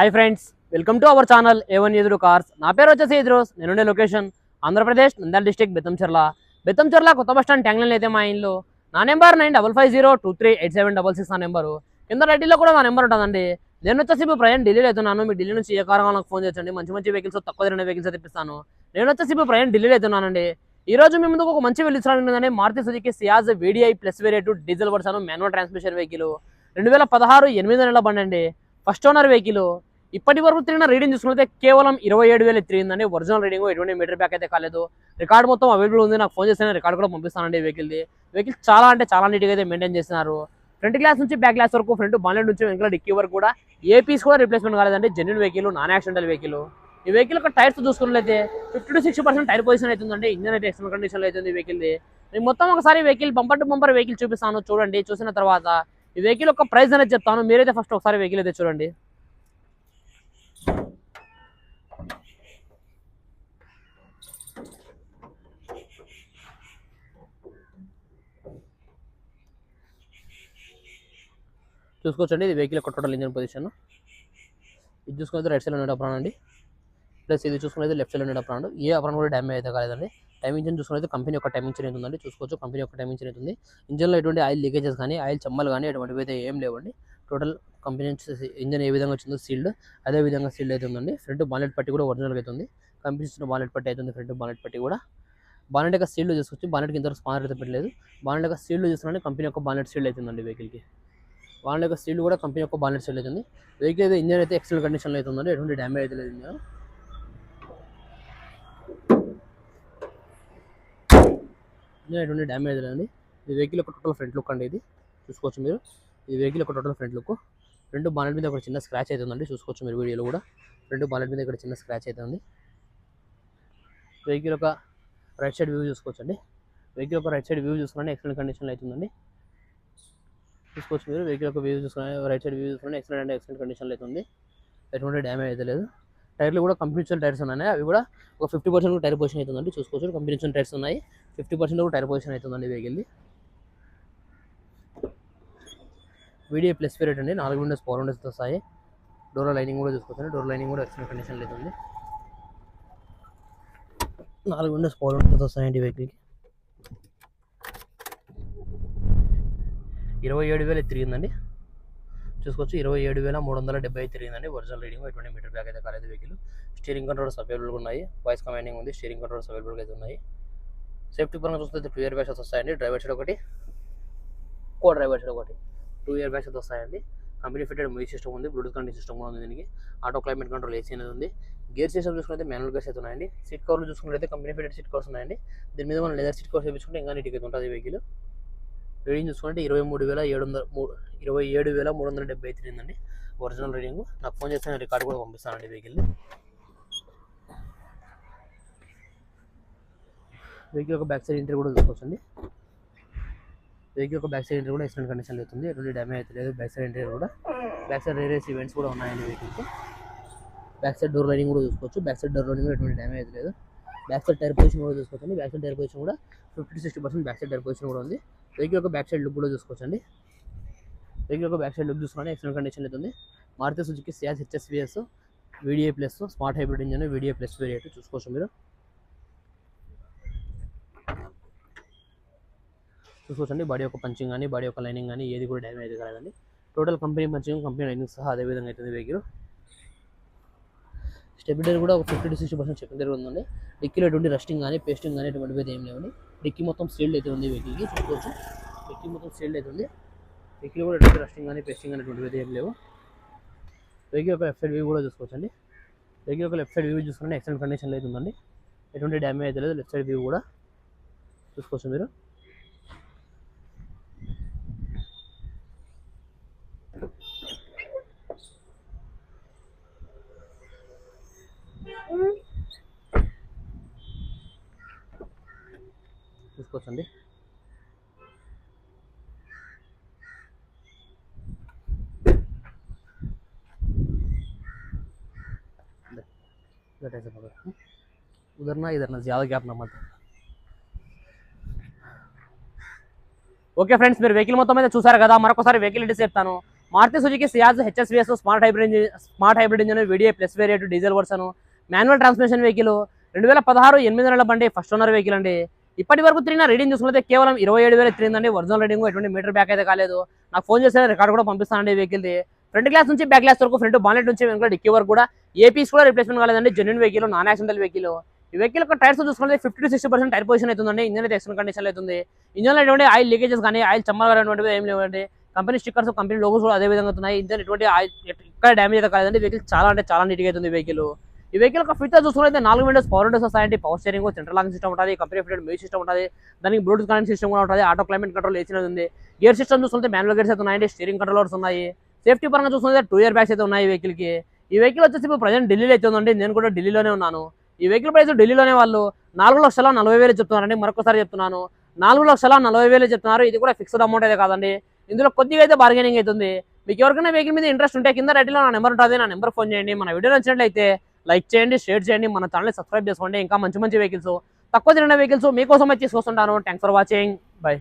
Hi friends welcome to our channel A one Eduru cars నా పేరు వచ్చేసి ఎదురోస్ నేనుండే లొకేషన్ ఆంధ్రప్రదేశ్ నంద్యాల డిస్టిక్ బెత్తంచెర్ల బెత్తంచెర్ల కొత్త బస్ స్టాండ్ ట్యాంగ్లైన్ అయితే మా ఇంట్లో నా number nine double five zero two three eight seven double six నా నెంబరు. కింద రెడ్డిలో కూడా నా నెంబర్ ఉంటుందండి. నేను వచ్చేసి ఇప్పుడు ప్రయాణం ఢిల్లీలో అవుతున్నాను. మీ ఢిల్లీ నుంచి ఏ కారణం నాకు ఫోన్ చేయొచ్చండి. మంచి మంచి వెహికల్స్ తక్కువ తిరిగిన వెహికల్స్ తెప్పిస్తాను నేను వచ్చేసి ఇప్పుడు ప్రయాణం ఢిల్లీలో అవుతున్నానండి. ఈ రోజు మీ ముందుకు ఒక మంచి వెళ్తున్నాను Maruti Suzuki Ciaz VDI plus variant diesel వర్షాను manual transmission vehicle రెండు వేల పదహారు ఎనిమిది నెలల బండి అండి. ఫస్ట్ ఓనర్ వెహికల్ ఇప్పటి వరకు తిరిగిన రీడింగ్ చూసుకుంటే కేవలం ఇరవై ఏడు వేలు తిరిగిందండి. ఒరిజినల్ రీడింగ్ ఎటువంటి మీటర్ బ్యాక్ అయితే కాలేదు. రికార్డ్ మొత్తం అవైలబుల్ ఉంది. నాకు ఫోన్ చేస్తే రికార్డ్ కూడా పంపిస్తానండి వెహికల్ది. వెహికల్ చాలా అంటే చాలా నీట్గా అయితే మెయింటైన్ చేస్తున్నారు ఫ్రంట్ గ్లాస్ నుంచి బ్యాక్ గ్లాస్ వరకు ఫ్రంట్ బాలెట్ నుంచి వెనకాల డిక్కీ వరకు కూడా ఏ పీస్ కూడా రిప్లేస్మెంట్ కాలేదండి. Genuine vehicle non accidental vehicle ఈ వెహికల్ యొక్క టైర్స్ చూసుకున్నట్లయితే fifty to sixty percent tyre position అవుతుందండి ఇంజన్ అయితే ఎక్స్టర్నల్ కండిషన్లో అవుతుంది వెహికల్ది నేను మొత్తం ఒకసారి vehicle bumper to bumper vehicle చూపిస్తాను. చూడండి చూసిన తర్వాత ఈ వెహికల్ యొక్క ప్రైస్ అనేది చెప్తాను. మీరైతే ఫస్ట్ ఒకసారి వెహికల్ అయితే చూడండి. చూసుకోవచ్చండి. ఇది వెహికల్ యొక్క టోటల్ ఇంజన్ పొజిషన్ ఇది చూసుకునేది రైట్ సైడ్ ఉండే అప్రాన్ అండి. ప్లస్ ఇది చూసుకునేది లెఫ్ట్ సైడ్ ఉండే అప్రాన్ ఏ అప్రాన్ కూడా డ్యామేజ్ అయితే కాలేదండి. టైం ఇంజన్ చూసుకునేది కంపెనీ యొక్క టైమింగ్ ఇంజిన్ ఉందండి. చూసుకోవచ్చు కంపెనీ యొక్క టైమింగ్ ఇంజిన్ ఉంది ఇంజన్లో ఎటువంటి ఆయిల్ లీకేజెస్ కానీ ఆయిల్ చెమ్మలు కానీ ఎటువంటివి అయితే ఏం లేవండి. టోటల్ కంపెనీ ఇంజన్ ఏ విధంగా వచ్చిందో సీల్డ్ అదే విధంగా సీల్డ్ అయితే ఉందండి. ఫ్రంట్ బాలెట్ పట్టి కూడా ఒరిజినల్గా అవుతుంది కంపెనీ ఇచ్చిన బాలెట్ పట్టి అవుతుంది ఫ్రంట్ బాలెట్ పట్టి కూడా. బాలెట్ యొక్క సీల్డ్ చూసుకోవచ్చు బాలెట్కి ఇంత స్పానర్ అయితే పెట్టలేదు. బాలెట్ యొక్క సీల్డ్ చూసుకున్నాను కంపెనీ యొక్క బాలెట్ సీల్డ్ అవుతుందండి వెహికల్కి వాళ్ళ యొక్క స్టీల్ కూడా కంపెనీ యొక్క బాలెట్ సీల్ అవుతుంది. వెహికల్ అయితే ఇంజన్ అయితే ఎక్సలెంట్ కండిషన్లో అయితే ఉందండి. ఎటువంటి డ్యామేజ్ అయితే లేదు ఇంజన్ ఇంజన్ ఎటువంటి డ్యామేజ్ లేదండి. ఇది వెహికల్ యొక్క టోటల్ ఫ్రంట్ లుక్ అండి ఇది. చూసుకోవచ్చు మీరు. ఈ వెహికల్ యొక్క టోటల్ ఫ్రంట్ లుక్ రెండు బాలెట్ మీద ఒక చిన్న స్క్రాచ్ అవుతుందండి చూసుకోవచ్చు మీరు వీడియోలో కూడా. రెండు బాలెట్ మీద ఇక్కడ చిన్న స్క్రాచ్ అవుతుంది వెహికల్ యొక్క రైట్ సైడ్ వ్యూ చూసుకోవచ్చండి. వెహికల్ యొక్క రైట్ సైడ్ వ్యూ చూసుకుంటే ఎక్సలెంట్ కండిషన్లో అవుతుందండి చూసుకోవచ్చు మీరు వెహికల్ యొక్క వ్యూ చూసుకుని రైట్ సైడ్ వ్యూ చూసుకుని ఎక్సలెంట్ అంటే ఎక్సలెంట్ కండిషన్లో అయితే ఉంది. ఎటువంటి డ్యామేజ్ అయితే లేదు. టైర్లు కూడా కంపెనీ టైర్స్ ఉన్నాయి. అవి కూడా ఒక ఫిఫ్టీ పర్సెంట్ టైర్ పొజిషన్ అవుతుందండి చూసుకోవచ్చు. కంపెనీషన్ టైర్స్ ఉన్నాయి. ఫిఫ్టీ పర్సెంట్ కూడా టైర్ పొజిషన్ అవుతుందండి వెహికల్ది వీడియో ప్లస్ పీరియడ్ అండి. నాలుగు విండోస్ ఫోర్ విండోస్ వస్తాయి డోర్ లైనింగ్ కూడా చూసుకోవచ్చు డోర్ లైనింగ్ కూడా ఎక్సలెంట్ కండిషన్లో అవుతుంది నాలుగు విండోస్ ఫోర్ విండోస్ వస్తాయండి వెహికల్కి ఇరవై ఏడు వేలు తిరిగిందండి. చూసుకోవచ్చు ఇరవై ఏడు వేల మూడు వందల డెబ్బై తిరిగిందండి. ఒరిజినల్ రీడింగ్ ఎటువంటి మీటర్ బ్యాక్ అయితే కాలేదు వెహికల్. స్టీరింగ్ కంట్రోల్స్ అవైలబుల్గా ఉన్నాయి. వాయిస్ కమాండింగ్ ఉంది. స్టీరింగ్ కంట్రోల్స్ అవైలబుల్గా అయితే ఉన్నాయి. సేఫ్టీ పరంగా చూస్తే టూ ఇయర్ బ్యాగ్స్ వస్తాయండి. డ్రైవర్ సైడ్ ఒకటి కో డ్రైవర్ సైడ్ ఒకటి. టూ ఇయర్ బ్యాగ్స్ వస్తాయండి. కంపెనీ ఫిటెడ్ మ్యూజిక్ సిస్టమ్ ఉంది. బ్లూటూత్ కంట్రోల్ సిస్టమ్ కూడా ఉంది దీనికి. ఆటో క్లైమేట్ కంట్రోల్ ఏసీ అనేది ఉంది. గేర్ సిస్టమ్ చూసుకుంటే మాన్యువల్ గేర్స్ అయితే ఉన్నాయండి. సీట్ కవర్లు చూసుకుంటే కంపెనీ ఫిటెడ్ సీట్ కవర్స్ ఉన్నాయండి. దీని మీద మనం లెదర్ సీట్ కవర్స్ వేయించుకుంటే ఇంకా నీట్గా ఉంటుంది వెహికల్ రీడింగ్ చూసుకుంటే ఇరవై మూడు వేల ఏడు వందల మూడు ఇరవై ఏడు వేల మూడు వందల డెబ్బై తిరిగిందండి ఒరిజినల్ రీడింగ్. నాకు ఫోన్ చేస్తే నేను రికార్డు కూడా పంపిస్తానండి వెహికల్ వెహికల్ యొక్క బ్యాక్ సైడ్ ఇంటర్ కూడా చూసుకోవచ్చండి. వెహికల్ యొక్క బ్యాక్ సైడ్ ఇంటర్ కూడా ఎక్సలెంట్ కండిషన్ అవుతుంది ఎటువంటి డ్యామేజ్ అయితే లేదు. బ్యాక్ సైడ్ ఇంటర్ కూడా బ్యాక్ సైడ్ రేరేస్ ఈవెంట్స్ కూడా ఉన్నాయండి వెహికల్కి బ్యాక్ సైడ్ డోర్ లైనింగ్ కూడా చూసుకోవచ్చు. బ్యాక్ సైడ్ డోర్ లైనింగ్ కూడా ఎటువంటి డ్యామేజ్ అయితే లేదు. బ్యాక్ సైడ్ టైర్ పొజిషన్ కూడా చూసుకోవచ్చండి. బ్యాక్ సైడ్ టైర్ పొజిషన్ కూడా fifty sixty percent back side tyre position కూడా ఉంది. వెహికల్ యొక్క బ్యాక్ సైడ్ లుక్ కూడా చూసుకోవచ్చండి. వెహికల్ యొక్క బ్యాక్ సైడ్ లుక్ చూసుకోండి ఎక్సలెంట్ కండిషన్ అవుతుంది Maruti Suzuki Ciaz HSVS video plus smart hybrid engine video plus variant చూసుకోవచ్చు మీరు. చూసుకోవచ్చండి. బాడీ యొక్క పంచింగ్ కానీ బాడీ యొక్క లైనింగ్ కానీ ఏది కూడా డ్యామేజ్ అయితే కాలేదండి. Total company punching company lining సహా అదే విధంగా అవుతుంది వెహికల్ స్టెబిలిటీ కూడా ఒక ఫిఫ్టీ టు సిక్స్టీ పర్సెంట్ చెప్పిన ఉందండి. డిక్కీలో ఎటువంటి రస్టింగ్ కానీ పేస్టింగ్ కానీ ఎటువంటివి ఏం లేవండి. డిక్కీ మొత్తం సీల్డ్ అయితే ఉంది వెహికల్కి చూసుకోవచ్చు. డిక్కీ మొత్తం సీల్డ్ అయితే ఉంది. వెహికల్ కూడా ఎటువంటి రస్టింగ్ కానీ పేస్టింగ్ కానీ అయితే ఏం లేవు. వెహికల్ యొక్క లెఫ్ట్ సైడ్ వ్యూ కూడా చూసుకోవచ్చు అండి వెహికల్ యొక్క లెఫ్ట్ సైడ్ వ్యూ చూసుకుంటే ఎక్సలెంట్ కండిషన్లో అయితే ఉందండి. ఎటువంటి డ్యామేజ్ అయితే లేదు లెఫ్ట్ సైడ్ వ్యూ కూడా చూసుకోవచ్చు మీరు. చూసుకోవచ్చండి ఉదర్నా ఇదర్నా జ్యాదా గ్యాప్ నమ్మద్దు ఓకే ఫ్రెండ్స్ మీరు వెహికల్ మొత్తం అయితే చూసారు కదా మరొకసారి వెహికల్ ఇంటి చెప్తాను. Maruti Suzuki Ciaz HSVS smart hybrid smart hybrid engine video plus variant diesel version manual transmission vehicle రెండు వేల పదహారు ఎనిమిది నెలల బండి ఫస్ట్ ఓనర్ వెహికల్ అండి. ఇప్పటి వరకు తిరిగిన రీడింగ్ చూసుకుంటే కేవలం ఇరవై ఏడు వేలు తిరిగిందండి. ఒరిజినల్ రీడింగ్ ఎటువంటి మీటర్ బ్యాక్ అయితే కాలేదు. నాకు ఫోన్ చేస్తే రికార్డ్ కూడా పంపిస్తానండి వెహికల్ది. ఫ్రంట్ గ్లాస్ నుంచి బ్యాక్ గ్లాస్ వరకు ఫ్రంట్ బానెట్ నుంచి వెనుక డిక్కీ వరకు కూడా ఏ పీస్ కూడా రిప్లేస్మెంట్ కాలేదండి. Genuine vehicle non accidental vehicle ఈ వెహికల్ యొక్క టైర్స్ చూసుకుంటే fifty to sixty percent tyre position అవుతుందండి. ఇంజన్ అయితే ఎక్సలెంట్ కండిషన్ అవుతుంది. ఇంజన్ ఎటువంటి ఆయిల్ లీకేజెస్ కానీ ఆయిల్ చమ్మలు అనేటువంటివి ఏం లేవండి. కంపెనీ స్టిక్కర్స్ కంపెనీ లోగోస్ కూడా అదే విధంగా ఉన్నాయి ఇంజన్ ఎటువంటి ఆయిల్ ఎక్కడ డ్యామేజ్ అయితే కాలేదండి. వెహికల్ చాలా అంటే చాలా నీట్గా అవుతుంది వెహికల్ ఈ వెహికల్ యొక్క ఫీచర్ చూసుకుంటే నాలుగు విండోస్ పవర్ విండోస్ వస్తాయండి power steering central lock system ఉంటుంది కంపెనీ ఫిటెడ్ మ్యూజిక్ సిస్టమ్ ఉంటుంది. దానికి బ్లూటూత్ కనెక్ట్ సిస్టమ్ కూడా ఉంటుంది. ఆటో క్లైమేట్ కంట్రోల్ వేసినది ఉంది. గేర్ సిస్టమ్ చూసుకుంటే మాన్యువల్ గేర్స్ అయితే ఉన్నాయండి. స్టీరింగ్ కంట్రోలర్స్ ఉన్నాయి. సేఫ్టీ పరంగా చూసుకుంటే టూ ఇయర్ బ్యాగ్స్ అయితే ఉన్నాయి ఈ వెహికల్కి. ఈ వెహికల్ వచ్చేసి ఇప్పుడు ప్రజెంట్ ఢిల్లీలో అయితే ఉందండి. నేను కూడా ఢిల్లీలోనే ఉన్నాను. ఈ వెహికల్ ప్రైస్ ఢిల్లీలోనే వాళ్ళు నాలుగు లక్షల నలభై వేలు చెప్తున్నారండి. మరొకసారి చెప్తున్నాను. నాలుగు లక్షల నలభై వేలు చెప్తున్నారు. ఇది కూడా ఫిక్స్డ్ అమౌంట్ అయితే కాదండి. ఇందులో కొద్దిగా అయితే బార్గెనింగ్ అవుతుంది మీకు ఎవరికైనా వెహికల్ మీద ఇంట్రెస్ట్ ఉంటే కింద రెడీలో నా నెంబర్ ఉంటుంది. నా నెంబర్ ఫోన్ చేయండి. మన వీడియో నచ్చినట్లయితే లైక్ చేయండి షేర్ చేయండి మన ఛానల్ సబ్స్క్రైబ్ చేసుకోండి. ఇంకా మంచి మంచి వెహికల్స్ తక్కువ తిరిగిన వెహికల్స్ మీకోసమే తీసుకొస్తుంటాను. Thanks for watching bye